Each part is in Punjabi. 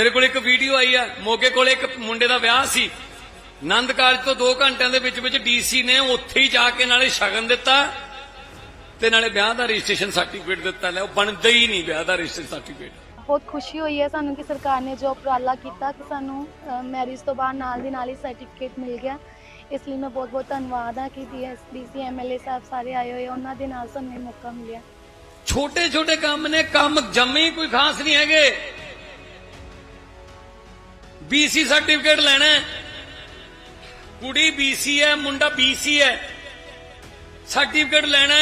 ਮੇਰੇ ਕੋਲ ਇੱਕ ਵੀਡੀਓ ਆਈ ਆ ਮੋਗੇ ਕੋਲੇ ਇੱਕ ਮੁੰਡੇ ਦਾ ਵਿਆਹ ਸੀ। ਆਨੰਦ ਕਾਰਜ ਤੋਂ 2 ਘੰਟਿਆਂ ਦੇ ਵਿੱਚ ਵਿੱਚ ਡੀਸੀ ਨੇ ਉੱਥੇ ਹੀ ਜਾ ਕੇ ਨਾਲੇ ਸ਼ਗਨ ਦਿੱਤਾ ਤੇ ਨਾਲੇ ਵਿਆਹ ਦਾ ਰਜਿਸਟ੍ਰੇਸ਼ਨ ਸਰਟੀਫਿਕੇਟ ਦਿੱਤਾ ਲੈ ਉਹ ਬਣਦਾ ਹੀ ਨਹੀਂ ਵਿਆਹ ਦਾ ਰਜਿਸਟ੍ਰੇਸ਼ਨ ਸਰਟੀਫਿਕੇਟ। ਬਹੁਤ ਖੁਸ਼ੀ ਹੋਈ ਹੈ ਸਾਨੂੰ ਕਿ ਸਰਕਾਰ ਨੇ ਜੋ ਉਪਰਾਲਾ ਕੀਤਾ ਕਿ ਸਾਨੂੰ ਮੈਰਿਜ ਤੋਂ ਬਾਅਦ ਨਾਲ ਦੀ ਨਾਲ ਹੀ ਸਰਟੀਫਿਕੇਟ ਮਿਲ ਗਿਆ। ਇਸ ਲਈ ਮੈਂ ਬਹੁਤ ਬਹੁਤ ਧੰਨਵਾਦ ਹਾਂ ਕਿ ਡੀਐਸਡੀਸੀ ਐਮਐਲਏ ਸਾਹਿਬ ਸਾਰੇ ਆਏ ਹੋਏ ਉਹਨਾਂ ਦੇ ਨਾਲ ਸਾਨੂੰ ਇਹ ਮੌਕਾ ਮਿਲਿਆ। ਛੋਟੇ ਛੋਟੇ ਕੰਮ ਨੇ ਕੰਮ ਜੰਮੇ ਕੋਈ ਖਾਸ ਨਹੀਂ ਹੈਗੇ। ਬੀਸੀ ਸਰਟੀਫਿਕੇਟ ਲੈਣਾ ਹੈ। ਕੁੜੀ ਬੀਸੀ ਹੈ, ਮੁੰਡਾ ਬੀਸੀ ਹੈ। ਸਰਟੀਫਿਕੇਟ ਲੈਣਾ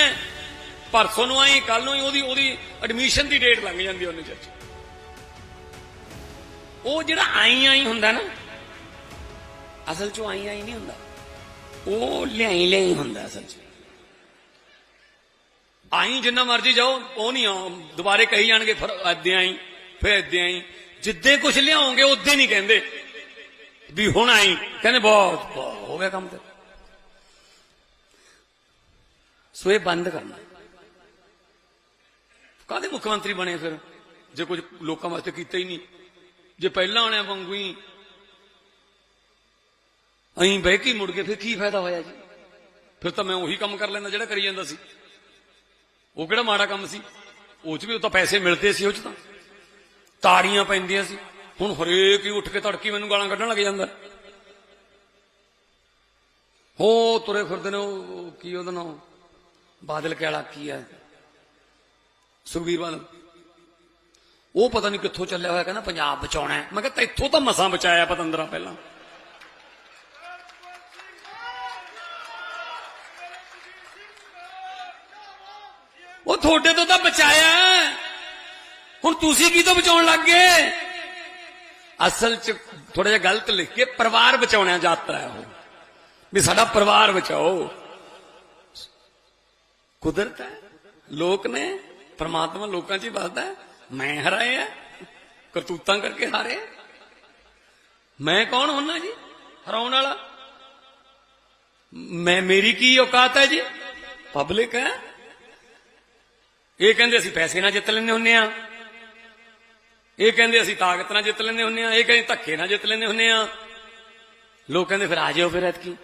ਪਰਸੋਂ ਨੂੰ ਆਈ ਕੱਲ ਨੂੰ ਹੀ ਉਹਦੀ ਉਹਦੀ ਐਡਮਿਸ਼ਨ ਦੀ ਡੇਟ ਲੰਘ ਜਾਂਦੀ ਉਹਨੇ ਚ ਉਹ ਜਿਹੜਾ ਆਈ ਆਈ ਹੁੰਦਾ ਨਾ, ਅਸਲ ਚ ਆਈ ਆਈ ਨਹੀਂ ਹੁੰਦਾ। ਉਹ ਲਿਆਈ ਲਿਆਈ ਹੁੰਦਾ ਅਸਲ ਚ। ਆਈ ਜਿੰਨਾ ਮਰਜ਼ੀ ਜਾਓ, ਉਹ ਨਹੀਂ ਆ ਦੁਬਾਰੇ ਕਹੀ ਜਾਣਗੇ, ਫਿਰ ਏਦਾਂ ਆਈ, ਫਿਰ ਏਦਾਂ ਆਈ। ਜਿੱਦੇ ਕੁਝ ਲਿਆਓਗੇ ਉਦੋਂ ਨਹੀਂ ਕਹਿੰਦੇ। ਵੀ ਹੁਣ ਆਈ, ਕਹਿੰਦੇ ਬਹੁਤ ਬਹੁਤ, ਹੋ ਗਿਆ ਕੰਮ ਤੇ ਸੋ ਇਹ ਬੰਦ ਕਰਨਾ। ਕਾਹਦੇ ਮੁੱਖ ਮੰਤਰੀ ਬਣੇ ਫਿਰ? ਜੇ ਕੁਝ ਲੋਕਾਂ ਵਾਸਤੇ ਕੀਤਾ ਹੀ ਨਹੀਂ। ਜੇ ਪਹਿਲਾਂ ਆਣਿਆ ਵਾਂਗੂ ਹੀ। ਅਹੀਂ ਬਹਿ ਕੇ ਮੁੜ ਕੇ ਫਿਰ ਕੀ ਫਾਇਦਾ ਹੋਇਆ ਜੀ? ਫਿਰ ਤਾਂ ਮੈਂ ਉਹੀ ਕੰਮ ਕਰ ਲੈਂਦਾ ਜਿਹੜਾ ਕਰੀ ਜਾਂਦਾ ਸੀ। ਉਹ ਕਿਹੜਾ ਮਾੜਾ ਕੰਮ ਸੀ? ਉਹ ਚ ਵੀ ਉਹ ਤਾਂ ਪੈਸੇ ਮਿਲਦੇ ਸੀ, ਉਹ ਚ ਤਾਂ। ਤਾੜੀਆਂ ਪੈਂਦੀਆਂ ਸੀ। ਹੁਣ ਹਰੇਕ ਹੀ ਉੱਠ ਕੇ ਤੜਕੀ ਮੈਨੂੰ ਗਾਲਾਂ ਕੱਢਣ ਲੱਗ ਜਾਂਦਾ। ਹੋ ਤੁਰੇ ਫਿਰਦੇ ਨੇ ਉਹ ਕੀ ਉਹਦਾ ਨਾਮ? ਬਾਦਲ ਕੇ ਕੀ ਹੈ? ਸੁਖਬੀਰ ਬਾਦਲ। ਉਹ ਪਤਾ ਨਹੀਂ ਕਿੱਥੋਂ ਚੱਲਿਆ ਹੋਇਆ, ਕਹਿੰਦਾ ਪੰਜਾਬ ਬਚਾਉਣਾ ਮੈਂ ਕਿਹਾ ਤੈਥੋਂ ਤਾਂ ਮਸਾਂ ਬਚਾਇਆ ਪਤੰਦਰਾ ਪਹਿਲਾਂ। ਉਹ ਤੁਹਾਡੇ ਤੋਂ ਤਾਂ ਬਚਾਇਆ ਹੁਣ ਤੁਸੀਂ ਕੀ ਤੋਂ ਬਚਾਉਣ ਲੱਗ ਗਏ? ਅਸਲ ਚ ਥੋੜਾ ਜਿਹਾ ਗਲਤ ਲਿਖ ਕੇ ਪਰਿਵਾਰ ਬਚਾਉਣਾ ਯਾਤਰਾ ਹੈ ਉਹ। ਵੀ ਸਾਡਾ ਪਰਿਵਾਰ ਬਚਾਓ। ਕੁਦਰਤ ਹੈ, ਲੋਕ ਨੇ, ਪਰਮਾਤਮਾ ਲੋਕਾਂ 'ਚ ਹੀ ਵੱਸਦਾ ਹੈ। ਮੈਂ ਹਰਾਇਆ ਕਰਤੂਤਾਂ ਕਰਕੇ ਹਾਰੇ ਮੈਂ ਕੌਣ ਹੁੰਨਾ ਜੀ, ਹਰਾਉਣ ਵਾਲਾ? ਮੈਂ, ਮੇਰੀ ਕੀ ਔਕਾਤ ਹੈ ਜੀ? ਪਬਲਿਕ ਹੈ। ਇਹ ਕਹਿੰਦੇ ਅਸੀਂ ਪੈਸੇ ਨਾਲ ਜਿੱਤ ਲੈਂਦੇ ਹੁੰਨੇ ਆ ਇਹ ਕਹਿੰਦੇ ਅਸੀਂ ਤਾਕਤ ਨਾਲ ਜਿੱਤ ਲੈਂਦੇ ਹੁੰਨੇ ਆ ਇਹ ਕਹਿੰਦੇ ਧੱਕੇ ਨਾਲ ਜਿੱਤ ਲੈਂਦੇ ਹੁੰਨੇ ਆ ਲੋਕ ਕਹਿੰਦੇ ਫਿਰ ਆ ਜਾਓ ਫਿਰ ਐਤਕੀ।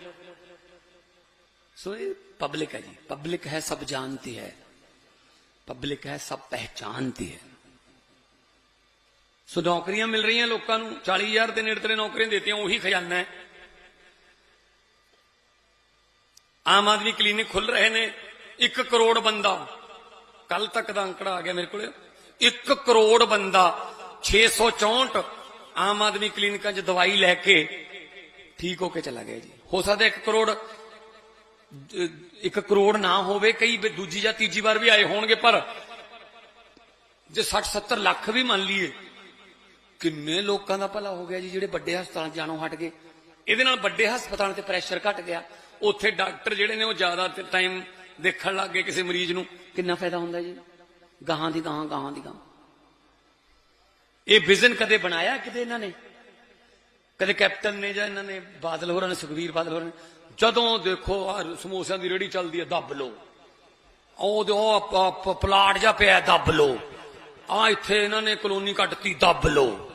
ਸੋ ਇਹ ਪਬਲਿਕ ਹੈ ਜੀ। ਪਬਲਿਕ ਹੈ ਸਭ ਜਾਣती ਹੈ। ਪਬਲਿਕ ਹੈ ਸਭ ਪਹਿਚਾਨती ਹੈ। ਸੋ ਨੌਕਰੀਆਂ ਮਿਲ ਰਹੀਆਂ ਲੋਕਾਂ ਨੂੰ 40000 ਦੇ ਨੇੜੇ ਤੇੜੇ ਨੌਕਰੀਆਂ ਦਿੱਤੀਆਂ, ਉਹੀ ਖਜ਼ਾਨਾ ਹੈ। ਆਮ ਆਦਮੀ ਕਲੀਨਿਕ ਖੁੱਲ ਰਹੇ ਨੇ 1 ਕਰੋੜ ਬੰਦਾ। ਕੱਲ ਤੱਕ ਦਾ ਅੰਕੜਾ ਆ ਗਿਆ ਮੇਰੇ ਕੋਲੇ। 1 ਕਰੋੜ ਬੰਦਾ 664 ਆਮ ਆਦਮੀ ਕਲੀਨਿਕਾਂ 'ਚ ਦਵਾਈ ਲੈ ਕੇ ਠੀਕ ਹੋ ਕੇ ਚਲਾ ਗਿਆ ਜੀ। ਹੋ ਸਕਦਾ 1 ਕਰੋੜ 1 ਕਰੋੜ ਨਾ ਹੋਵੇ, ਕਈ ਦੂਜੀ ਜਾਂ ਤੀਜੀ ਵਾਰ ਵੀ ਆਏ ਹੋਣਗੇ, ਪਰ ਜੇ 60 70 ਲੱਖ ਵੀ ਮੰਨ ਲਈਏ, ਕਿੰਨੇ ਲੋਕਾਂ ਦਾ ਭਲਾ ਹੋ ਗਿਆ ਜੀ, ਜਿਹੜੇ ਵੱਡੇ ਹਸਪਤਾਲਾਂ 'ਚ ਜਾਣੋਂ ਹਟ ਗਏ। ਇਹਦੇ ਨਾਲ ਵੱਡੇ ਹਸਪਤਾਲਾਂ ਤੇ ਪ੍ਰੈਸ਼ਰ ਘਟ ਗਿਆ। ਉੱਥੇ ਡਾਕਟਰ ਜਿਹੜੇ ਨੇ ਉਹ ਜ਼ਿਆਦਾ ਟਾਈਮ ਦੇਖਣ ਲੱਗ ਗਏ ਕਿਸੇ ਮਰੀਜ਼ ਨੂੰ। ਕਿੰਨਾ ਫਾਇਦਾ ਹੁੰਦਾ ਜੀ? ਗਾਹਾਂ ਦੀ ਗਾਹਾਂ ਗਾਹਾਂ ਦੀ ਗਾਹਾਂ। ਇਹ ਵਿਜ਼ਨ ਕਦੇ ਬਣਾਇਆ ਕਿਤੇ ਇਹਨਾਂ ਨੇ? ਕਦੇ ਕੈਪਟਨ ਨੇ ਜਾਂ ਇਹਨਾਂ ਨੇ ਬਾਦਲ ਹੋਰਾਂ ਨੇ ਸੁਖਵੀਰ ਬਾਦਲ ਹੋਰਾਂ ਨੇ? ਜਦੋਂ ਦੇਖੋ ਆ ਸਮੋਸਿਆਂ ਦੀ ਰੇੜੀ ਚੱਲਦੀ ਹੈ, ਦੱਬ ਲੋ ਉਹ ਜੋ ਪਲਾਟ ਜਾ ਪਿਆ, ਦੱਬ ਲੋ ਆ ਇੱਥੇ ਇਹਨਾਂ ਨੇ ਕਲੋਨੀ ਕੱਟਤੀ, ਦੱਬ ਲੋ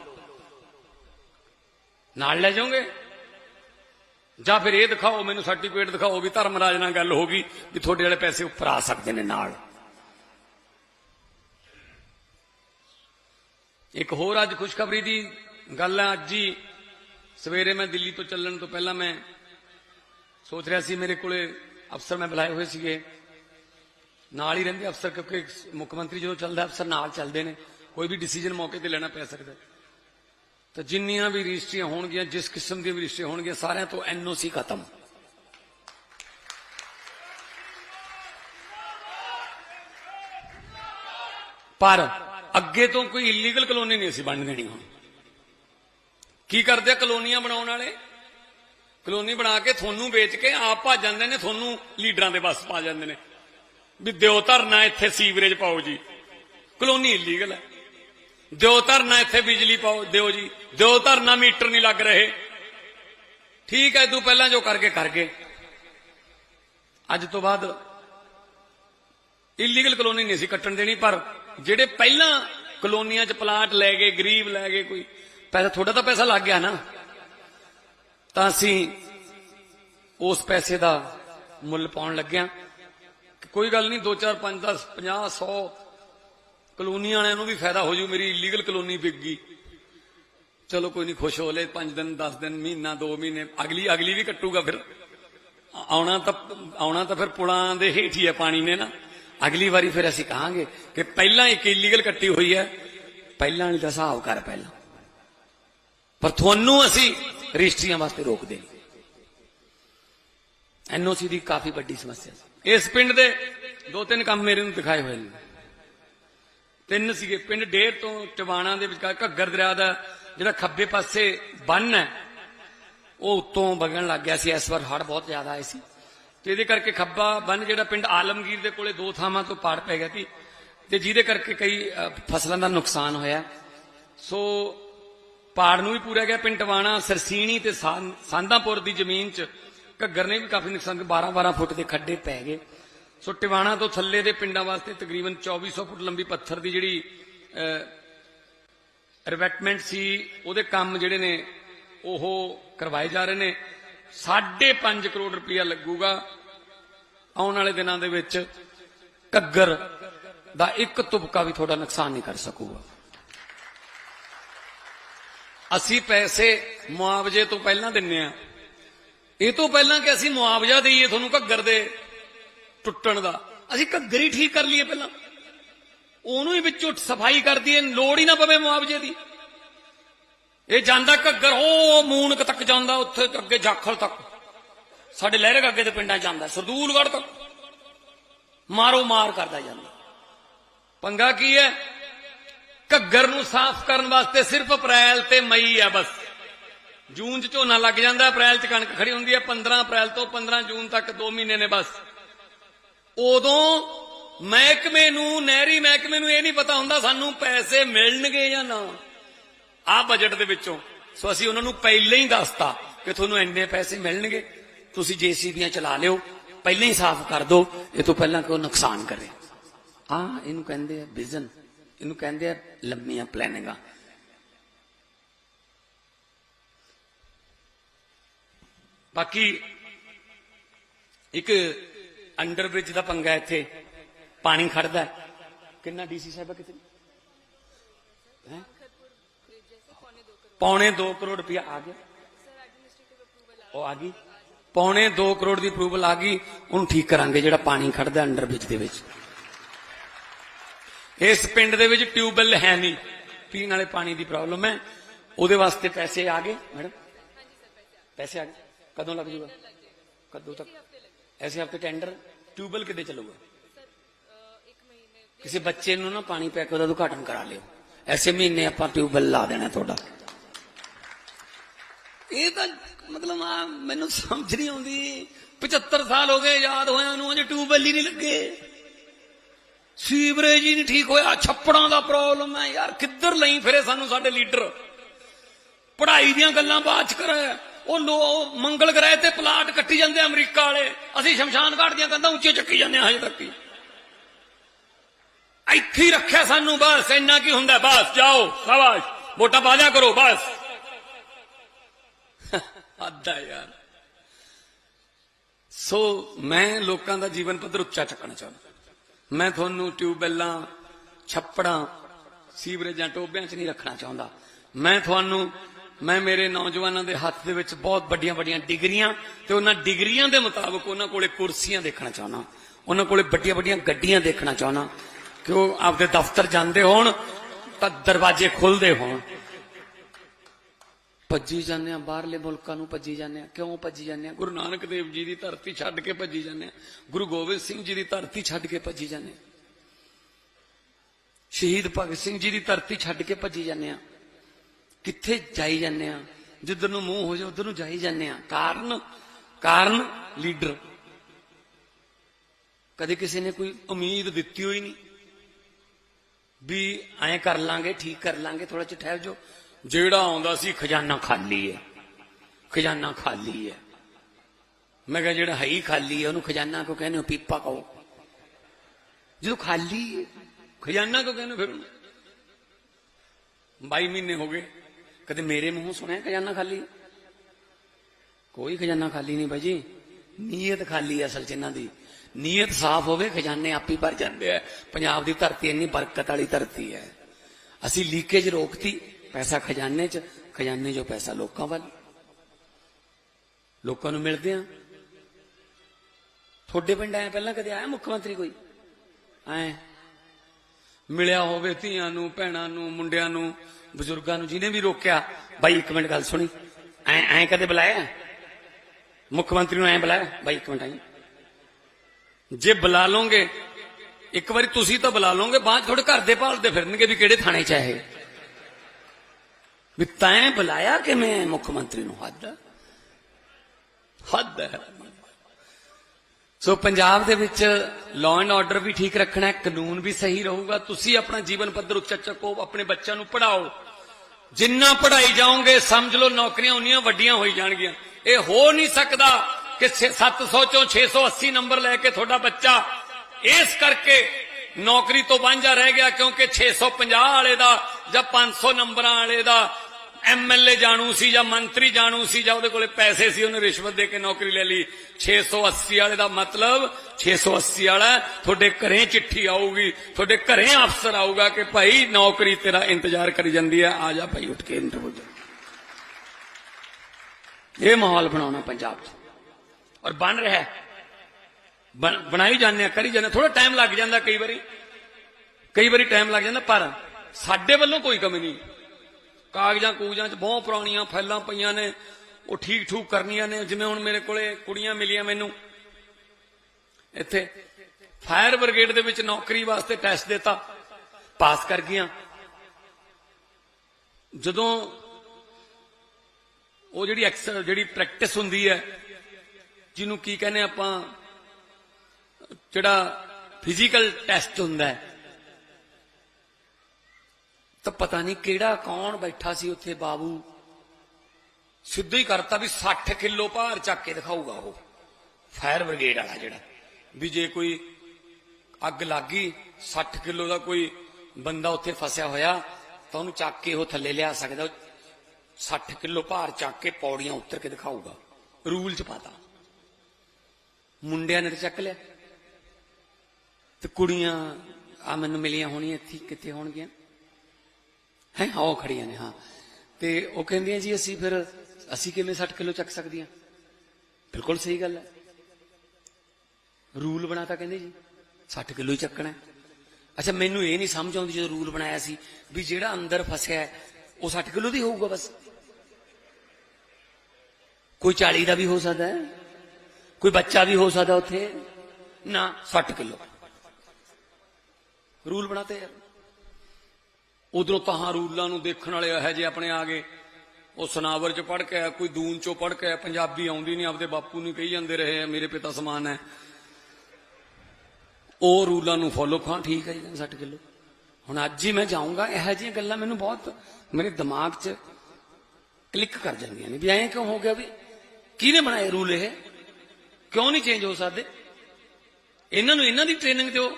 ਨਾਲ ਲੈ ਜਾਓਗੇ? ਜਾਂ ਫਿਰ ਇਹ ਦਿਖਾਓ, ਮੈਨੂੰ ਸਰਟੀਫਿਕੇਟ ਦਿਖਾਓ ਵੀ ਧਰਮਰਾਜ ਨਾਲ ਗੱਲ ਹੋ ਗਈ ਵੀ ਤੁਹਾਡੇ ਵਾਲੇ ਪੈਸੇ ਉੱਪਰ ਆ ਸਕਦੇ ਨੇ ਨਾਲ। ਇੱਕ ਹੋਰ ਅੱਜ ਖੁਸ਼ਖਬਰੀ ਦੀ ਗੱਲ ਹੈ। ਅੱਜ ਹੀ ਸਵੇਰੇ ਮੈਂ ਦਿੱਲੀ ਤੋਂ ਚੱਲਣ ਤੋਂ ਪਹਿਲਾਂ ਮੈਂ ਸੋਚ ਰਿਹਾ ਸੀ, ਮੇਰੇ ਕੋਲੇ ਅਫਸਰ ਮੈਂ ਬੁਲਾਏ ਹੋਏ ਸੀਗੇ। ਨਾਲ ਹੀ ਰਹਿੰਦੇ ਅਫਸਰ, ਕਿਉਂਕਿ ਮੁੱਖ ਮੰਤਰੀ ਜਦੋਂ ਚੱਲਦਾ, ਅਫਸਰ ਨਾਲ ਚੱਲਦੇ ਨੇ। ਕੋਈ ਵੀ ਡਿਸੀਜਨ ਮੌਕੇ ਤੇ ਲੈਣਾ ਪੈ ਸਕਦਾ। ਹੈ। ਤਾਂ ਜਿੰਨੀਆਂ ਵੀ ਰਜਿਸਟਰੀਆਂ ਹੋਣਗੀਆਂ, ਜਿਸ ਕਿਸਮ ਦੀਆਂ ਵੀ ਰਜਿਸਟਰੀਆਂ ਹੋਣਗੀਆਂ, ਸਾਰਿਆਂ ਤੋਂ ਐਨਓਸੀ ਖਤਮ। ਪਰ ਅੱਗੇ ਤੋਂ ਕੋਈ ਇਲੀਗਲ ਕਲੋਨੀ ਨਹੀਂ ਅਸੀਂ ਬਣ ਦੇਣੀ ਹੁਣ। ਕੀ ਕਰਦੇ ਆ ਕਲੋਨੀਆਂ ਬਣਾਉਣ ਵਾਲੇ? ਕਲੋਨੀ ਬਣਾ ਕੇ ਤੁਹਾਨੂੰ ਵੇਚ ਕੇ ਆਪ ਭੱਜ ਜਾਂਦੇ ਨੇ, ਤੁਹਾਨੂੰ ਲੀਡਰਾਂ ਦੇ ਬਸ ਪਾ ਜਾਂਦੇ ਨੇ। ਵੀ ਦਿਓ ਧਰਨਾ ਇੱਥੇ ਸੀਵਰੇਜ ਪਾਓ ਜੀ। ਕਲੋਨੀ ਇਲੀਗਲ ਹੈ। ਦਿਓ ਧਰਨਾ ਇੱਥੇ ਬਿਜਲੀ ਪਾਓ, ਦਿਓ ਜੀ। ਦਿਓ ਧਰਨਾ ਮੀਟਰ ਨਹੀਂ ਲੱਗ ਰਹੇ। ਠੀਕ ਹੈ, ਤੂੰ ਪਹਿਲਾਂ ਜੋ ਕਰਕੇ ਕਰ ਗਏ। ਅੱਜ ਤੋਂ ਬਾਅਦ ਇਲੀਗਲ ਕਲੋਨੀ ਨਹੀਂ ਸੀ ਕੱਟਣ ਦੇਣੀ, ਪਰ ਜਿਹੜੇ ਪਹਿਲਾਂ ਕਲੋਨੀਆਂ 'ਚ ਪਲਾਟ ਲੈ ਗਏ, ਗਰੀਬ ਲੈ ਗਏ ਕੋਈ, ਪੈਸਾ ਥੋੜਾ ਤਾਂ ਪੈਸਾ ਲੱਗ ਗਿਆ ਨਾ। ਤਾਂ ਅਸੀਂ ਉਸ ਪੈਸੇ ਦਾ ਮੁੱਲ ਪਾਉਣ ਲੱਗਿਆ। ਕੋਈ ਗੱਲ ਨਹੀਂ 2 4 5 10 50 100 ਕਲੋਨੀ ਵਾਲਿਆਂ ਨੂੰ ਵੀ ਫਾਇਦਾ ਹੋ ਜੂ, ਮੇਰੀ ਇਲੀਗਲ ਕਲੋਨੀ ਵਿਕ ਗਈ। ਚਲੋ ਕੋਈ ਨਹੀਂ, ਖੁਸ਼ ਹੋ ਲੈ 5 ਦਿਨ 10 ਦਿਨ, ਮਹੀਨਾ 2 ਮਹੀਨੇ, ਅਗਲੀ ਅਗਲੀ ਵੀ ਕੱਟੂਗਾ ਫਿਰ। ਆਉਣਾ ਤਾਂ ਆਉਣਾ ਤਾਂ ਫਿਰ ਪੁਲਾਂ ਦੇ ਹੇਠ ਹੀ ਹੈ ਪਾਣੀ ਨੇ ਨਾ। ਅਗਲੀ ਵਾਰੀ ਫਿਰ ਅਸੀਂ ਕਹਾਂਗੇ ਕਿ ਪਹਿਲਾਂ ਇੱਕ ਇਲੀਗਲ ਕੱਟੀ ਹੋਈ ਹੈ, ਪਹਿਲਾਂ ਵਾਲੀ ਦਾ ਹਿਸਾਬ ਕਰ ਪਹਿਲਾਂ। ਪਰ ਤੁਹਾਨੂੰ ਅਸੀਂ ਰਜਿਸਟਰੀਆਂ ਵਾਸਤੇ ਰੋਕਦੇ ਨਹੀਂ। ਐਨਓਸੀ ਦੀ ਕਾਫੀ ਵੱਡੀ ਸਮੱਸਿਆ ਸੀ। ਇਸ ਪਿੰਡ ਦੇ ਦੋ ਤਿੰਨ ਕੰਮ ਮੇਰੇ ਨੂੰ ਦਿਖਾਏ ਹੋਏ ਨੇ। ਤਿੰਨ ਸੀਗੇ ਪਿੰਡ ਡੇਰ ਤੋਂ ਟਵਾਣਾ ਦੇ ਵਿਚਕਾਰ ਘੱਗਰ ਦਰਿਆ ਦਾ ਜਿਹੜਾ ਖੱਬੇ ਪਾਸੇ ਬੰਨ ਹੈ, ਉਹ ਉੱਤੋਂ ਵਗਣ ਲੱਗ ਗਿਆ ਸੀ। ਇਸ ਵਾਰ ਹੜ੍ਹ ਬਹੁਤ ਜ਼ਿਆਦਾ ਆਏ ਸੀ। ਤੇ ਇਹਦੇ ਕਰਕੇ ਖੱਬਾ ਬੰਨ ਜਿਹੜਾ ਪਿੰਡ ਆਲਮਗੀਰ ਦੇ ਕੋਲੇ ਦੋ ਥਾਵਾਂ ਤੋਂ ਪਾੜ ਪੈ ਗਿਆ ਸੀ ਤੇ ਜਿਹਦੇ ਕਰਕੇ ਕਈ ਫਸਲਾਂ ਦਾ ਨੁਕਸਾਨ ਹੋਇਆ। ਸੋ ਪਾੜ ਨੂੰ ਵੀ ਪੂਰਾ ਗਿਆ ਪਿੰਡ ਟਵਾਣਾ, ਸਰਸੀਣੀ ਤੇ ਸਾਂ- ਸਾਂਦਾਪੁਰ ਦੀ ਜ਼ਮੀਨ 'ਚ ਘੱਗਰ ਨੇ ਵੀ ਕਾਫੀ ਨੁਕਸਾਨ 12 12 ਫੁੱਟ ਦੇ ਖੱਡੇ ਪੈ ਗਏ। ਸੋ ਟਿਵਾਣਾ ਤੋਂ ਥੱਲੇ ਦੇ ਪਿੰਡਾਂ ਵਾਸਤੇ ਤਕਰੀਬਨ 2400 ਫੁੱਟ ਲੰਬੀ ਪੱਥਰ ਦੀ ਜਿਹੜੀ ਰਿਵੈਟਮੈਂਟ ਸੀ, ਉਹਦੇ ਕੰਮ ਜਿਹੜੇ ਨੇ ਉਹ ਕਰਵਾਏ ਜਾ ਰਹੇ ਨੇ। 5.5 ਕਰੋੜ ਰੁਪਇਆ ਲੱਗੂਗਾ ਆਉਣ ਵਾਲੇ ਦਿਨਾਂ ਦੇ ਵਿੱਚ। ਘੱਗਰ ਦਾ ਇੱਕ ਤੁਪਕਾ ਵੀ ਤੁਹਾਡਾ ਨੁਕਸਾਨ ਨਹੀਂ ਕਰ ਸਕੂਗਾ। ਅਸੀਂ ਪੈਸੇ ਮੁਆਵਜ਼ੇ ਤੋਂ ਪਹਿਲਾਂ ਦਿੰਨੇ ਆ। ਇਹ ਤੋਂ ਪਹਿਲਾਂ ਕਿ ਅਸੀਂ ਮੁਆਵਜ਼ਾ ਦੇਈਏ ਤੁਹਾਨੂੰ ਘੱਗਰ ਦੇ ਟੁੱਟਣ ਦਾ। ਅਸੀਂ ਘੱਗਰ ਹੀ ਠੀਕ ਕਰ ਲਈਏ ਪਹਿਲਾਂ। ਉਹਨੂੰ ਹੀ ਵਿੱਚੋਂ ਸਫ਼ਾਈ ਕਰ ਦਈਏ, ਲੋੜ ਹੀ ਨਾ ਪਵੇ ਮੁਆਵਜ਼ੇ ਦੀ। ਇਹ ਜਾਂਦਾ ਘੱਗਰ, ਉਹ ਮੂਨਕ ਤੱਕ ਜਾਂਦਾ ਉੱਥੇ ਅੱਗੇ ਜਾਖਲ ਤੱਕ। ਸਾਡੇ ਲਹਿਰੇ ਅੱਗੇ ਦੇ ਪਿੰਡਾਂ ਜਾਂਦਾ, ਸਰਦੂਲਗੜ੍ਹ ਤੱਕ। ਮਾਰੋ ਮਾਰ ਕਰਦਾ ਜਾਂਦਾ। ਪੰਗਾ ਕੀ ਹੈ? ਘੱਗਰ ਨੂੰ ਸਾਫ਼ ਕਰਨ ਵਾਸਤੇ ਸਿਰਫ ਅਪ੍ਰੈਲ ਤੇ ਮਈ ਹੈ ਬਸ। ਜੂਨ 'ਚ ਝੋਨਾ ਲੱਗ ਜਾਂਦਾ, ਅਪ੍ਰੈਲ 'ਚ ਕਣਕ ਖੜੀ ਹੁੰਦੀ ਹੈ 15 ਅਪ੍ਰੈਲ ਤੋਂ 15 ਜੂਨ ਤੱਕ 2 ਮਹੀਨੇ ਨੇ ਬਸ। ਉਦੋਂ ਮਹਿਕਮੇ ਨੂੰ, ਨਹਿਰੀ ਮਹਿਕਮੇ ਨੂੰ ਇਹ ਨਹੀਂ ਪਤਾ ਹੁੰਦਾ ਸਾਨੂੰ ਪੈਸੇ ਮਿਲਣਗੇ ਜਾਂ ਨਾ। ਆ ਬਜਟ ਦੇ ਵਿੱਚੋਂ। ਸੋ ਅਸੀਂ ਉਹਨਾਂ ਨੂੰ ਪਹਿਲਾਂ ਹੀ ਦੱਸਤਾ ਕਿ ਤੁਹਾਨੂੰ ਇੰਨੇ ਪੈਸੇ ਮਿਲਣਗੇ, ਤੁਸੀਂ ਜੀਸੀਬੀਆਂ ਚਲਾ ਲਿਓ, ਪਹਿਲਾਂ ਹੀ ਸਾਫ਼ ਕਰ ਦਿਓ, ਇਹ ਤੋਂ ਪਹਿਲਾਂ ਕਿ ਉਹ ਨੁਕਸਾਨ ਕਰੇ। ਆ ਇਹਨੂੰ ਕਹਿੰਦੇ ਆ ਵਿਜ਼ਨ ਇਹਨੂੰ ਕਹਿੰਦੇ ਆ ਲੰਮੀਆਂ ਪਲੈਨਿੰਗਾਂ ਬਾਕੀ ਇੱਕ ਅੰਡਰਬ੍ਰਿਜ ਦਾ ਪੰਗਾ ਇੱਥੇ, ਪਾਣੀ ਖੜਦਾ ਹੈ। ਕਿੰਨਾ ਡੀਸੀ ਸਾਹਿਬ ਕਿਤੇ? ਹੈ? ਪੌਣੇ 2 ਕਰੋੜ ਰੁਪਇਆ ਆ ਗਿਆ। ਉਹ ਆ ਗਈ। ਪੌਣੇ 2 ਕਰੋੜ ਦੀ ਅਪਰੂਵਲ ਆ ਗਈ। ਉਹਨੂੰ ਠੀਕ ਕਰਾਂਗੇ ਜਿਹੜਾ ਪਾਣੀ ਖੜਦਾ ਅੰਡਰ ਬ੍ਰਿਜ ਦੇ ਵਿੱਚ। ਇਸ ਪਿੰਡ ਦੇ ਵਿੱਚ ਟਿਊਬਵੈਲ ਹੈ ਨਹੀਂ। ਪੀਣ ਵਾਲੇ ਪਾਣੀ ਦੀ ਪ੍ਰੋਬਲਮ ਹੈ। ਉਹਦੇ ਵਾਸਤੇ ਪੈਸੇ ਆ ਗਏ। ਮੈਡਮ, ਪੈਸੇ ਆ ਗਏ। ਕਦੋਂ ਲੱਗ ਜੂਗਾ? ਕਦੋਂ ਤੱਕ? ਐਸੇ ਹਫ਼ਤੇ ਟੈਂਡਰ ਟਿਊਬਵੈਲ ਕਿੱਦੇ ਚੱਲੂਗਾ? ਕਿਸੇ ਬੱਚੇ ਨੂੰ ਨਾ ਪਾਣੀ ਪੈ ਕੇ ਉਹਦਾ ਉਦਘਾਟਨ ਕਰਾ ਲਿਓ। ਐਸੇ ਮਹੀਨੇ ਆਪਾਂ ਟਿਊਬਵੈਲ ਲਾ ਦੇਣਾ ਤੁਹਾਡਾ। ਇਹ ਤਾਂ ਮਤਲਬ ਆ ਮੈਨੂੰ ਸਮਝ ਨਹੀਂ ਆਉਂਦੀ। 75 ਸਾਲ ਹੋ ਗਏ, ਯਾਦ ਹੋਇਆ ਨੂੰ ਅਜੇ ਟਿਊਬਵੈਲ ਹੀ ਨਹੀਂ ਲੱਗੇ। ਸੀਵਰੇਜ ਹੀ ਨਹੀਂ ਠੀਕ ਹੋਇਆ, ਛੱਪੜਾਂ ਦਾ ਪ੍ਰੋਬਲਮ ਹੈ। ਯਾਰ ਕਿੱਧਰ ਲਈ ਫਿਰੇ ਸਾਨੂੰ ਸਾਡੇ ਲੀਡਰ? ਪੜ੍ਹਾਈ ਦੀਆਂ ਗੱਲਾਂ ਬਾਅਦ ਚ ਕਰੇ। ਉਹ ਲੋ ਮੰਗਲ ਗ੍ਰਹਿ ਤੇ ਪਲਾਟ ਕੱਟੀ ਜਾਂਦੇ ਅਮਰੀਕਾ ਵਾਲੇ। ਅਸੀਂ ਸ਼ਮਸ਼ਾਨ ਘਾਟ ਦੀਆਂ ਕੰਧਾਂ ਉੱਚੇ ਚੱਕੀ ਜਾਂਦੇ ਹਾਂ ਹਜੇ ਤੱਕ ਹੀ। ਇੱਥੇ ਰੱਖਿਆ ਸਾਨੂੰ, ਬਸ ਇੰਨਾ ਕੀ ਹੁੰਦਾ, ਬਸ ਜਾਓ, ਸ਼ਾਬਾਸ਼। ਵੋਟਾਂ ਪਾ ਦਿਆ ਕਰੋ, ਬਸ। ਅੱਦਾ ਯਾਰ। ਸੋ ਮੈਂ ਲੋਕਾਂ ਦਾ ਜੀਵਨ ਪੱਧਰ ਉੱਚਾ ਚੱਕਣਾ ਚਾਹੁੰਦਾ। ਮੈਂ ਤੁਹਾਨੂੰ ਟਿਊਬਵੈਲਾਂ, ਛੱਪੜਾਂ, ਸੀਵਰੇਜਾਂ, ਟੋਬਿਆਂ 'ਚ ਨਹੀਂ ਰੱਖਣਾ ਚਾਹੁੰਦਾ। ਮੈਂ ਤੁਹਾਨੂੰ, ਮੈਂ ਮੇਰੇ ਨੌਜਵਾਨਾਂ ਦੇ ਹੱਥ ਦੇ ਵਿੱਚ ਬਹੁਤ ਵੱਡੀਆਂ ਵੱਡੀਆਂ ਡਿਗਰੀਆਂ ਤੇ ਉਹਨਾਂ ਡਿਗਰੀਆਂ ਦੇ ਮੁਤਾਬਕ ਉਹਨਾਂ ਕੋਲੇ ਕੁਰਸੀਆਂ ਦੇਖਣਾ ਚਾਹੁੰਦਾ। ਉਹਨਾਂ ਕੋਲੇ ਵੱਡੀਆਂ ਵੱਡੀਆਂ ਗੱਡੀਆਂ ਦੇਖਣਾ ਚਾਹੁੰਦਾ। ਕਿ ਉਹ ਆਪਦੇ ਦਫ਼ਤਰ ਜਾਂਦੇ ਹੋਣ ਤਾਂ ਦਰਵਾਜ਼ੇ ਖੁੱਲਦੇ ਹੋਣ। ਭੱਜੀ ਜਾਂਦੇ ਆ ਬਾਹਰਲੇ ਮੁਲਕਾਂ ਨੂੰ ਭੱਜੀ ਜਾਂਦੇ ਆ ਕਿਉਂ ਭੱਜੀ ਜਾਂਦੇ ਆ ਗੁਰੂ ਨਾਨਕ ਦੇਵ ਜੀ ਦੀ ਧਰਤੀ ਛੱਡ ਕੇ ਭੱਜੀ ਜਾਂਦੇ ਆ ਗੁਰੂ ਗੋਬਿੰਦ ਸਿੰਘ ਜੀ ਦੀ ਧਰਤੀ ਛੱਡ ਕੇ ਭੱਜੀ ਜਾਂਦੇ ਆ ਸ਼ਹੀਦ ਭਗਤ ਸਿੰਘ ਜੀ ਦੀ ਧਰਤੀ ਛੱਡ ਕੇ ਭੱਜੀ ਜਾਂਦੇ ਆ ਕਿੱਥੇ ਜਾਈ ਜਾਂਦੇ ਆ ਜਿੱਧਰ ਨੂੰ ਮੂੰਹ ਹੋ ਜਾ ਉਧਰ ਨੂੰ ਜਾਈ ਜਾਂਦੇ ਆ ਕਾਰਨ ਕਾਰਨ ਲੀਡਰ। ਕਦੇ ਕਿਸੇ ਨੇ ਕੋਈ ਉਮੀਦ ਦਿੱਤੀ ਹੋਈ ਨਹੀਂ ਵੀ ਐਂ ਕਰ ਲਾਂਗੇ, ਠੀਕ ਕਰ ਲਾਂਗੇ ਥੋੜਾ ਜਿਹਾ ਠਹਿਰ ਜਾਓ। ਜਿਹੜਾ ਆਉਂਦਾ ਸੀ ਖਜ਼ਾਨਾ ਖਾਲੀ ਹੈ। ਖਜ਼ਾਨਾ ਖਾਲੀ ਹੈ। ਮੈਂ ਕਿਹਾ ਜਿਹੜਾ ਹੈ ਹੀ ਖਾਲੀ ਹੈ, ਉਹਨੂੰ ਖਜ਼ਾਨਾ ਕਿਉਂ ਕਹਿੰਦੇ ਹੋ? ਪੀਪਾ ਕਹੋ। ਜਦੋਂ ਖਾਲੀ ਖਜ਼ਾਨਾ ਕਿਉਂ ਕਹਿੰਦੇ ਫਿਰ ਉਹਨੂੰ? 22 ਮਹੀਨੇ ਹੋ ਗਏ, ਕਦੇ ਮੇਰੇ ਮੂੰਹੋਂ ਸੁਣਿਆ ਖਜ਼ਾਨਾ ਖਾਲੀ? ਕੋਈ ਖਜ਼ਾਨਾ ਖਾਲੀ ਨਹੀਂ ਬਾਈ ਜੀ। ਨੀਅਤ ਖਾਲੀ ਅਸਲ ਚ ਇਹਨਾਂ ਦੀ। ਨੀਅਤ ਸਾਫ਼ ਹੋਵੇ, ਖਜ਼ਾਨੇ ਆਪੀ ਭਰ ਜਾਂਦੇ ਆ। ਪੰਜਾਬ ਦੀ ਧਰਤੀ ਇੰਨੀ ਬਰਕਤ ਵਾਲੀ ਧਰਤੀ ਹੈ। ਅਸੀਂ ਲੀਕੇਜ ਰੋਕਤੀ ਪੈਸਾ ਖਜ਼ਾਨੇ ਚ, ਖਜ਼ਾਨੇ ਚੋਂ ਪੈਸਾ ਲੋਕਾਂ ਵੱਲ। ਲੋਕਾਂ ਨੂੰ ਮਿਲਦੇ ਆ। ਤੁਹਾਡੇ ਪਿੰਡ ਆਇਆ ਪਹਿਲਾਂ ਕਦੇ? ਆਇਆ ਮੁੱਖ ਮੰਤਰੀ ਕੋਈ? ਐ ਮਿਲਿਆ ਹੋਵੇ ਧੀਆਂ ਨੂੰ, ਭੈਣਾਂ ਨੂੰ, ਮੁੰਡਿਆਂ ਨੂੰ, ਬਜ਼ੁਰਗਾਂ ਨੂੰ, ਜਿਹਨੇ ਵੀ ਰੋਕਿਆ। ਬਾਈ, ਇੱਕ ਮਿੰਟ ਗੱਲ ਸੁਣੀ। ਐ ਐ ਕਦੇ ਬੁਲਾਇਆ? ਮੁੱਖ ਮੰਤਰੀ ਨੂੰ ਐ ਬੁਲਾਇਆ? ਬਾਈ, ਇੱਕ ਮਿੰਟ ਆਈ। ਜੇ ਬੁਲਾ ਲੋਗੇ ਇੱਕ ਵਾਰੀ ਤੁਸੀਂ ਤਾਂ ਬੁਲਾ ਲੋਗੇ ਬਾਅਦ ਤੁਹਾਡੇ ਘਰ ਦੇ ਭਾਲਦੇ ਫਿਰਨਗੇ ਵੀ ਕਿਹੜੇ ਥਾਣੇ 'ਚ ਹੈ ਇਹ। ਵੀ ਤੈਂ ਬੁਲਾਇਆ ਕਿਵੇਂ ਮੁੱਖ ਮੰਤਰੀ ਨੂੰ ਹੱਦ ਹੱਦ ਹੈ ਸੋ ਪੰਜਾਬ ਦੇ ਵਿੱਚ ਲਾਅ ਐਂਡ ਆਰਡਰ ਵੀ ਠੀਕ ਰੱਖਣਾ ਹੈ, ਕਾਨੂੰਨ ਵੀ ਸਹੀ ਰਹੂਗਾ। ਤੁਸੀਂ ਆਪਣਾ ਜੀਵਨ ਪੱਧਰ ਉੱਚਾ ਚੱਕੋ, ਆਪਣੇ ਬੱਚਿਆਂ ਨੂੰ ਪੜਾਓ ਜਿੰਨਾ ਪੜਾਈ ਜਾਓਗੇ, ਸਮਝ ਲਓ, ਨੌਕਰੀਆਂ ਉਨੀਆਂ ਵੱਡੀਆਂ ਹੋਈ ਜਾਣਗੀਆਂ। ਇਹ ਹੋ ਨਹੀਂ ਸਕਦਾ ਕਿ ਛੇ- 700 ਚੋਂ 680 ਨੰਬਰ ਲੈ ਕੇ ਤੁਹਾਡਾ ਬੱਚਾ ਇਸ ਕਰਕੇ ਨੌਕਰੀ ਤੋਂ ਵਾਂਝਾ ਰਹਿ ਗਿਆ ਕਿਉਂਕਿ 650 ਵਾਲੇ ਦਾ ਜਾਂ 500 ਨੰਬਰਾਂ ਵਾਲੇ ਦਾ ਐਮਐਲਏ ਜਾਣੂ ਸੀ ਜਾਂ ਮੰਤਰੀ ਜਾਣੂ ਸੀ ਜਾਂ ਉਹਦੇ ਕੋਲੇ ਪੈਸੇ ਸੀ, ਉਹਨੇ ਰਿਸ਼ਵਤ ਦੇ ਕੇ ਨੌਕਰੀ ਲੈ ਲਈ। 680 ਵਾਲੇ ਦਾ ਮਤਲਬ 680 ਵਾਲਾ ਤੁਹਾਡੇ ਘਰੇ ਚਿੱਠੀ ਆਊਗੀ, ਤੁਹਾਡੇ ਘਰੇ ਅਫਸਰ ਆਊਗਾ ਕਿ ਭਾਈ ਨੌਕਰੀ ਤੇਰਾ ਇੰਤਜ਼ਾਰ ਕਰੀ ਜਾਂਦੀ ਹੈ, ਆ ਜਾ ਭਾਈ ਉੱਠ ਕੇ ਇੰਟਰਵਿਊ ਦੇ ਇਹ ਮਾਹੌਲ ਬਣਾਉਣਾ ਪੰਜਾਬ 'ਚ। ਔਰ ਬਣ ਰਿਹਾ ਬਣਾਈ ਜਾਂਦੇ ਆ ਕਰੀ ਜਾਂਦੇ ਥੋੜਾ ਟਾਈਮ ਲੱਗ ਜਾਂਦਾ ਕਈ ਵਾਰੀ। ਕਈ ਵਾਰੀ ਟਾਈਮ ਲੱਗ ਜਾਂਦਾ, ਪਰ ਸਾਡੇ ਵੱਲੋਂ ਕੋਈ ਕਮੀ ਨਹੀਂ। ਕਾਗਜ਼ਾਂ ਕੂਗਜ਼ਾਂ 'ਚ ਬਹੁਤ ਪੁਰਾਣੀਆਂ ਫਾਈਲਾਂ ਪਈਆਂ ਨੇ, ਉਹ ਠੀਕ ਠੂਕ ਕਰਨੀਆਂ ਨੇ, ਜਿਵੇਂ ਹੁਣ ਮੇਰੇ ਕੋਲੇ ਕੁੜੀਆਂ ਮਿਲੀਆਂ ਮੈਨੂੰ। ਇੱਥੇ ਫਾਇਰ ਬ੍ਰਿਗੇਡ ਦੇ ਵਿੱਚ ਨੌਕਰੀ ਵਾਸਤੇ ਟੈਸਟ ਦਿੱਤਾ, ਪਾਸ ਕਰ ਗਈਆਂ। ਜਦੋਂ ਉਹ ਜਿਹੜੀ ਐਕਸਰ ਜਿਹੜੀ ਪ੍ਰੈਕਟਿਸ ਹੁੰਦੀ ਹੈ, ਜਿਹਨੂੰ ਕੀ ਕਹਿੰਦੇ ਆਪਾਂ, ਜਿਹੜਾ ਫਿਜ਼ੀਕਲ ਟੈਸਟ ਹੁੰਦਾ ਹੈ ਤਾਂ ਪਤਾ ਨਹੀਂ ਕਿਹੜਾ ਕੌਣ ਬੈਠਾ ਸੀ ਉੱਥੇ ਬਾਬੂ। ਸਿੱਧਾ ਹੀ ਕਰਤਾ ਵੀ 60 ਕਿਲੋ ਭਾਰ ਚੱਕ ਕੇ ਦਿਖਾਊਗਾ ਉਹ। ਫਾਇਰ ਬ੍ਰਿਗੇਡ ਵਾਲਾ ਜਿਹੜਾ। ਵੀ ਜੇ ਕੋਈ ਅੱਗ ਲੱਗੀ 60 ਕਿਲੋ ਦਾ ਕੋਈ ਬੰਦਾ ਉੱਥੇ ਫਸਿਆ ਹੋਇਆ, ਤਾਂ ਉਹਨੂੰ ਚੱਕ ਕੇ ਉਹ ਥੱਲੇ ਲਿਆ ਸਕਦਾ। 60 ਕਿਲੋ ਭਾਰ ਚੱਕ ਕੇ ਪੌੜੀਆਂ ਉੱਤਰ ਕੇ ਦਿਖਾਊਗਾ। ਰੂਲ ਚ ਪਾਤਾ। ਮੁੰਡਿਆਂ ਨੇ ਤਾਂ ਚੱਕ ਲਿਆ। ਤੇ ਕੁੜੀਆਂ ਆ ਮੈਨੂੰ ਮਿਲੀਆਂ ਹੋਣੀਆਂ ਇੱਥੇ, ਕਿੱਥੇ ਹੋਣਗੀਆਂ? ਹੈ? ਹਾਂ ਉਹ ਖੜੀਆਂ ਨੇ, ਹਾਂ। ਤੇ ਉਹ ਕਹਿੰਦੀਆਂ ਜੀ, ਅਸੀਂ ਫਿਰ, ਅਸੀਂ ਕਿਵੇਂ 60 ਕਿਲੋ ਚੱਕ ਸਕਦੀਆਂ? ਬਿਲਕੁਲ ਸਹੀ ਗੱਲ ਹੈ। ਰੂਲ ਬਣਾਤਾ ਕਹਿੰਦੇ ਜੀ 60 ਕਿਲੋ ਹੀ ਚੱਕਣਾ ਅੱਛਾ, ਮੈਨੂੰ ਇਹ ਨਹੀਂ ਸਮਝ ਆਉਂਦੀ ਜਦੋਂ ਰੂਲ ਬਣਾਇਆ ਸੀ ਵੀ ਜਿਹੜਾ ਅੰਦਰ ਫਸਿਆ ਉਹ 60 ਕਿਲੋ ਦੀ ਹੋਊਗਾ ਬਸ। ਕੋਈ 40 ਦਾ ਵੀ ਹੋ ਸਕਦਾ ਹੈ, ਕੋਈ ਬੱਚਾ ਵੀ ਹੋ ਸਕਦਾ ਉੱਥੇ। ਨਾ 60 ਕਿਲੋ। ਰੂਲ ਬਣਾਤੇ ਯਾਰ ਉਧਰੋਂ ਤਾਂ ਰੂਲਾਂ ਨੂੰ ਦੇਖਣ ਵਾਲੇ ਇਹੋ ਜਿਹੇ ਆਪਣੇ ਆ ਗਏ। ਉਹ ਸਨਾਵਰ ਚ ਪੜ ਕੇ ਕੋਈ ਦੂਨ ਚੋਂ ਪੜ ਕੇ ਪੰਜਾਬੀ ਆਉਂਦੀ ਨਹੀਂ ਆਪਦੇ ਬਾਪੂ ਨੂੰ ਕਹੀ ਜਾਂਦੇ ਰਹੇ ਆ, ਮੇਰੇ ਪਿਤਾ ਸਮਾਨ ਹੈ। ਉਹ ਰੂਲਾਂ ਨੂੰ ਫੋਲੋ ਖਾਂ ਠੀਕ ਹੈ ਜੀ 60 ਕਿਲੋ। ਹੁਣ ਅੱਜ ਹੀ ਮੈਂ ਜਾਊਂਗਾ ਇਹੋ ਜਿਹੀਆਂ ਗੱਲਾਂ ਮੈਨੂੰ ਬਹੁਤ ਮੇਰੇ ਦਿਮਾਗ 'ਚ ਕਲਿੱਕ ਕਰ ਜਾਂਦੀਆਂ ਨੇ ਵੀ ਐਂ ਕਿਉਂ ਹੋ ਗਿਆ ਵੀ ਕਿਹਨੇ ਬਣਾਏ ਰੂਲ ਇਹ? ਕਿਉਂ ਨਹੀਂ ਚੇਂਜ ਹੋ ਸਕਦੇ? ਇਹਨਾਂ ਨੂੰ ਇਹਨਾਂ ਦੀ ਟ੍ਰੇਨਿੰਗ ਦਿਓ।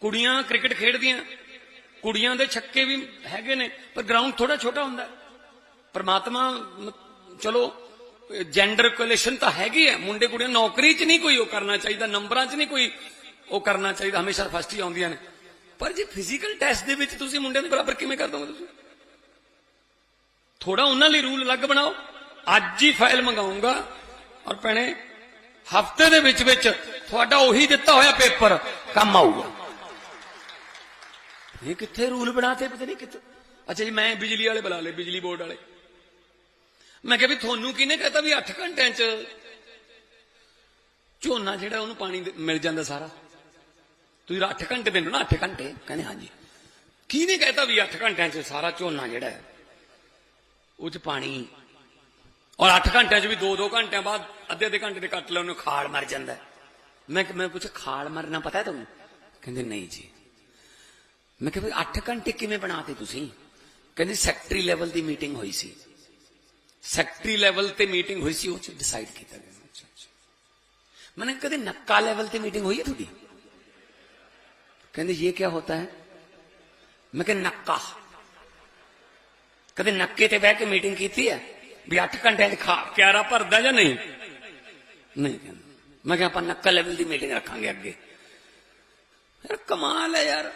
ਕੁੜੀਆਂ ਕ੍ਰਿਕਟ ਖੇਡਦੀਆਂ ਕੁੜੀਆਂ ਦੇ ਛੱਕੇ ਵੀ ਹੈਗੇ ਨੇ, ਪਰ ਗਰਾਊਂਡ ਥੋੜਾ ਛੋਟਾ ਹੁੰਦਾ। ਪਰਮਾਤਮਾ ਚਲੋ ਜੈਂਡਰ ਕੋਲੇਸ਼ਨ ਤਾਂ ਹੈਗੀ ਹੈ। ਮੁੰਡੇ ਕੁੜੀਆਂ ਨੌਕਰੀ 'ਚ ਨਹੀਂ ਕੋਈ ਉਹ ਕਰਨਾ ਚਾਹੀਦਾ, ਨੰਬਰਾਂ 'ਚ ਨਹੀਂ ਕੋਈ ਉਹ ਕਰਨਾ ਚਾਹੀਦਾ, ਹਮੇਸ਼ਾ ਫਸਟ ਹੀ ਆਉਂਦੀਆਂ ਨੇ। ਪਰ ਜੇ ਫਿਜ਼ੀਕਲ ਟੈਸਟ ਦੇ ਵਿੱਚ ਤੁਸੀਂ ਮੁੰਡਿਆਂ ਦੇ ਬਰਾਬਰ ਕਿਵੇਂ ਕਰ ਦੋਗੇ ਤੁਸੀਂ? ਥੋੜਾ ਉਹਨਾਂ ਲਈ ਰੂਲ ਅਲੱਗ ਬਣਾਓ। ਅੱਜ ਹੀ ਫਾਈਲ ਮੰਗਾਉਂਗਾ ਔਰ ਭੈਣੇ, ਹਫ਼ਤੇ ਦੇ ਵਿੱਚ ਵਿੱਚ ਤੁਹਾਡਾ ਉਹੀ ਦਿੱਤਾ ਹੋਇਆ ਪੇਪਰ ਕੰਮ ਆਊਗਾ। ਇਹ ਕਿੱਥੇ ਰੂਲ ਬਣਾਤੇ ਪਤਾ ਨਹੀਂ ਕਿੱਥੇ? ਅੱਛਾ ਜੀ, ਮੈਂ ਬਿਜਲੀ ਵਾਲੇ ਬੁਲਾ ਲਏ, ਬਿਜਲੀ ਬੋਰਡ ਵਾਲੇ। ਮੈਂ ਕਿਹਾ ਵੀ ਤੁਹਾਨੂੰ ਕਿਹਨੇ ਕਹਤਾ ਵੀ 8 ਘੰਟਿਆਂ 'ਚ ਝੋਨਾ ਜਿਹੜਾ ਉਹਨੂੰ ਪਾਣੀ ਮਿਲ ਜਾਂਦਾ ਸਾਰਾ? ਤੁਸੀਂ 8 ਘੰਟੇ ਦਿੰਦੇ ਨਾ 8 ਘੰਟੇ? ਕਹਿੰਦੇ ਹਾਂਜੀ। ਕਿਹਨੇ ਕਹਤਾ ਵੀ 8 ਘੰਟਿਆਂ 'ਚ ਸਾਰਾ ਝੋਨਾ ਜਿਹੜਾ ਹੈ, ਉਹ 'ਚ ਪਾਣੀ? ਔਰ 8 ਘੰਟਿਆਂ 'ਚ ਵੀ 2-2 ਘੰਟਿਆਂ ਬਾਅਦ ਅੱਧੇ ਅੱਧੇ ਘੰਟੇ ਦੇ ਕੱਟ ਲੈ, ਉਹਨੂੰ ਖਾਲ ਮਰ ਜਾਂਦਾ ਮੈਂ ਮੈਂ ਪੁੱਛਿਆ, ਖਾਲ ਮਰਨਾ ਪਤਾ ਹੈ ਤੁਹਾਨੂੰ? ਕਹਿੰਦੇ, ਨਹੀਂ ਜੀ। ਮੈਂ ਕਿਹਾ ਵੀ 8 ਘੰਟੇ ਕਿਵੇਂ ਬਣਾਤੇ ਤੁਸੀਂ ਕਹਿੰਦੇ ਸੈਕਟਰੀ ਲੈਵਲ ਦੀ ਮੀਟਿੰਗ ਹੋਈ ਸੀ ਸੈਕਟਰੀ ਲੈਵਲ ਤੇ ਮੀਟਿੰਗ ਹੋਈ ਸੀ ਉਹ ਚ ਡਿਸਾਈਡ ਕੀਤਾ ਗਿਆ ਅੱਛਾ ਅੱਛਾ मैंने कभी नक्का लेवल पे मीटिंग हुई है थोड़ी कहते ये क्या होता है मैं कह नक्का ਕਦੇ ਨੱਕੇ ਤੇ ਬਹਿ ਕੇ ਮੀਟਿੰਗ ਕੀਤੀ ਹੈ ਵੀ 8 ਘੰਟਿਆਂ ਚ ਖਾ ਕਿਆਰਾ ਭਰਦਾ ਜਾਂ ਨਹੀਂ ਨਹੀਂ ਕਹਿੰਦਾ ਮੈਂ ਕਿਹਾ ਆਪਾਂ ਨੱਕਾ ਲੈਵਲ ਦੀ ਮੀਟਿੰਗ ਰੱਖਾਂਗੇ ਅੱਗੇ ਯਾਰ ਕਮਾਲ ਹੈ ਯਾਰ